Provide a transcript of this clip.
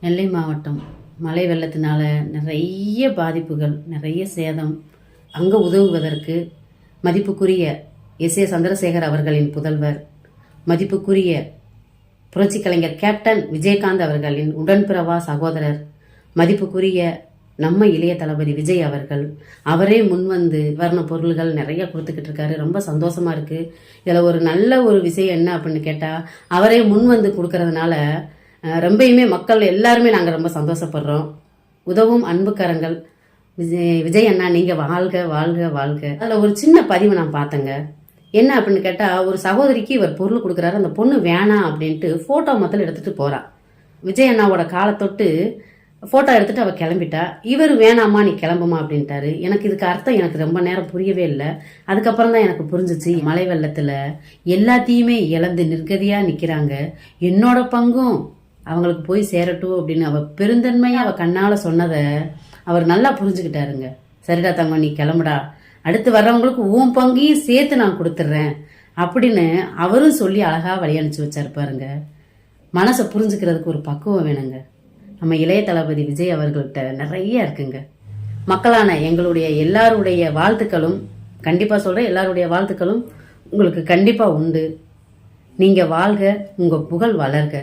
நெல்லை மாவட்டம் மழை வெள்ளத்தினால நிறைய பாதிப்புகள் நிறைய சேதம். அங்கே உதவுவதற்கு மதிப்புக்குரிய எஸ். ஏ. சந்திரசேகர் அவர்களின் புதல்வர் மதிப்புக்குரிய புரட்சி கலைஞர் கேப்டன் விஜயகாந்த் அவர்களின் உடன்பிறவா சகோதரர் மதிப்புக்குரிய நம்ம இளைய தளபதி விஜய் அவர்கள் அவரே முன்வந்து வர்ண பொருள்கள் நிறைய கொடுத்துக்கிட்டு இருக்காரு. ரொம்ப சந்தோஷமா இருக்கு. இதில் ஒரு நல்ல ஒரு விஷயம் என்ன அப்படின்னு கேட்டால் அவரே முன்வந்து கொடுக்கறதுனால ரொம்பயுமே மக்கள் எல்லாருமே நாங்கள் ரொம்ப சந்தோஷப்படுறோம். உதவும் அன்புக்கரங்கள் விஜய் விஜய் அண்ணா நீங்கள் வாழ்க வாழ்க வாழ்க. அதில் ஒரு சின்ன பதிவு நான் பார்த்தேங்க. என்ன அப்படின்னு கேட்டால் ஒரு சகோதரிக்கு இவர் பொருள் கொடுக்குறாரு அந்த பொண்ணு வேணாம் அப்படின்ட்டு ஃபோட்டோ மொத்தம் எடுத்துகிட்டு போகிறான் விஜய் அண்ணாவோட காலத்தொட்டு ஃபோட்டோ எடுத்துகிட்டு அவள் கிளம்பிட்டா. இவர் வேணாமா நீ கிளம்புமா அப்படின்ட்டாரு. எனக்கு இதுக்கு அர்த்தம் எனக்கு ரொம்ப நேரம் புரியவே இல்லை. அதுக்கப்புறம் தான் எனக்கு புரிஞ்சிச்சு மழை வெள்ளத்தில் எல்லாத்தையுமே இழந்து நிர்கதியாக நிற்கிறாங்க என்னோட பங்கும் அவங்களுக்கு போய் சேரட்டும் அப்படின்னு அவ பெருந்தன்மையை அவ கண்ணால சொன்னதை அவர் நல்லா புரிஞ்சுக்கிட்டாருங்க. சரிடா தங்கம் நீ கிளம்புடா. அடுத்து வர்றவங்களுக்கு உன் பங்கையும் சேர்த்து நான் கொடுத்துட்றேன் அப்படின்னு அவரும் சொல்லி அழகா வழி அனுப்பிச்சு வச்சாரு பாருங்க. மனசை புரிஞ்சுக்கிறதுக்கு ஒரு பக்குவம் வேணுங்க. நம்ம இளைய தளபதி விஜய் அவர்கள்ட்ட நிறைய இருக்குங்க. மக்களான எங்களுடைய எல்லாருடைய வாழ்த்துக்களும் கண்டிப்பா சொல்றேன் எல்லாருடைய வாழ்த்துக்களும் உங்களுக்கு கண்டிப்பா உண்டு. நீங்க வாழ்க உங்க புகழ் வளர்க.